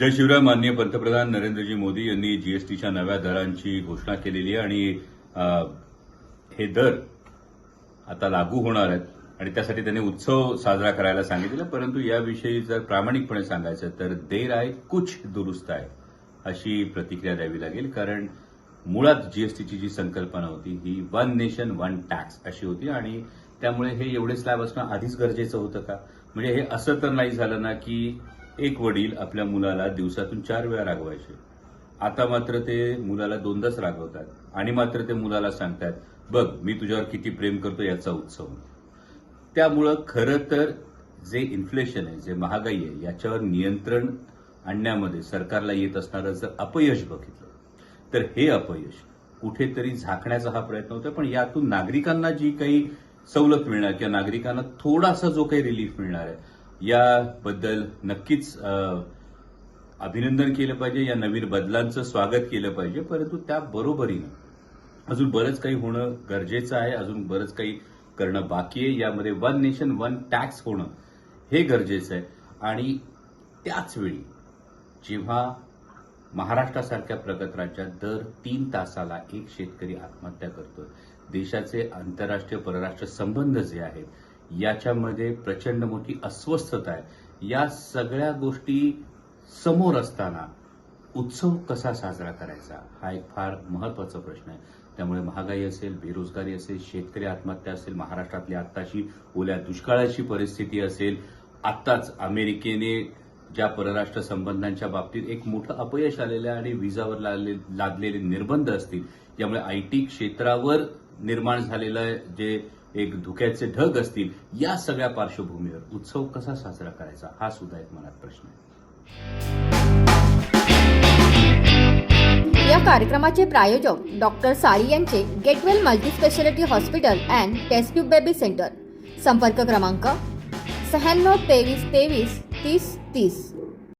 जय शिवराय माननीय पंतप्रधान नरेंद्रजी मोदी यांनी जीएसटीच्या नव्या दरांची घोषणा केलेली आहे आणि हे दर आता लागू होणार आहेत आणि त्यासाठी त्यांनी उत्सव साजरा करायला सांगितलं. परंतु याविषयी जर प्रामाणिकपणे सांगायचं तर देर आहे कुछ दुरुस्त आहे अशी प्रतिक्रिया द्यावी लागेल. कारण मुळात जीएसटीची जी संकल्पना होती ही वन नेशन वन टॅक्स अशी होती आणि त्यामुळे हे एवढे स्लॅब असणं आधीच गरजेचं होतं का? म्हणजे हे असं तर नाही झालं ना की एक वडील आपल्या मुलाला दिवसातून चार वेळा रागवायचे. आता मात्र ते मुलाला दोनदाच रागवतात आणि मात्र ते मुलाला सांगतात बघ मी तुझ्यावर किती प्रेम करतो याचा उत्सव. त्यामुळं खरं तर जे इन्फ्लेशन आहे जे महागाई आहे याच्यावर नियंत्रण आणण्यामध्ये सरकारला येत असणारं जर अपयश बघितलं तर हे अपयश कुठेतरी झाकण्याचा हा प्रयत्न होता पण यातून नागरिकांना जी काही सवलत मिळणार किंवा नागरिकांना थोडासा जो काही रिलीफ मिळणार आहे याबद्दल नक्कीच अभिनंदन केलं पाहिजे या नवीन बदलांचं स्वागत केलं पाहिजे. परंतु त्या बरोबरीनं अजून बरंच काही होणं गरजेचं आहे अजून बरंच काही करणं बाकी आहे. यामध्ये वन नेशन वन टॅक्स होणं हे गरजेचं आहे. आणि त्याच वेळी जेव्हा महाराष्ट्रासारख्या प्रगत राज्यात दर तीन तासाला एक शेतकरी आत्महत्या करतोय देशाचे आंतरराष्ट्रीय परराष्ट्र संबंध जे आहेत याच्यामध्ये प्रचंड मोठी अस्वस्थता आहे. या सगळ्या गोष्टी समोर असताना उत्सव कसा साजरा करायचा हा एक फार महत्त्वाचा प्रश्न आहे. त्यामुळे महागाई असेल बेरोजगारी असेल शेतकरी आत्महत्या असेल महाराष्ट्रातली आत्ताची ओल्या दुष्काळाची परिस्थिती असेल आत्ताच अमेरिकेने ज्या परराष्ट्र संबंधांच्या बाबतीत एक मोठं अपयश आलेलं आहे आणि विजावर लादले- लादलेले निर्बंध असतील यामुळे आयटी क्षेत्रावर निर्माण झालेलं जे एक धुक्याचे ढग असतील या सगळ्या पार्श्वभूमीवर उत्सव कसा साजरा करायचा हा सुद्धा एक मनात प्रश्न आहे. या कार्यक्रमाचे प्रायोजक डॉक्टर साळी यांचे Getwell multispeciality hospital and test tube baby centre. संपर्क क्रमांक शहाण्णव तेवीस तेवीस तीस तीस.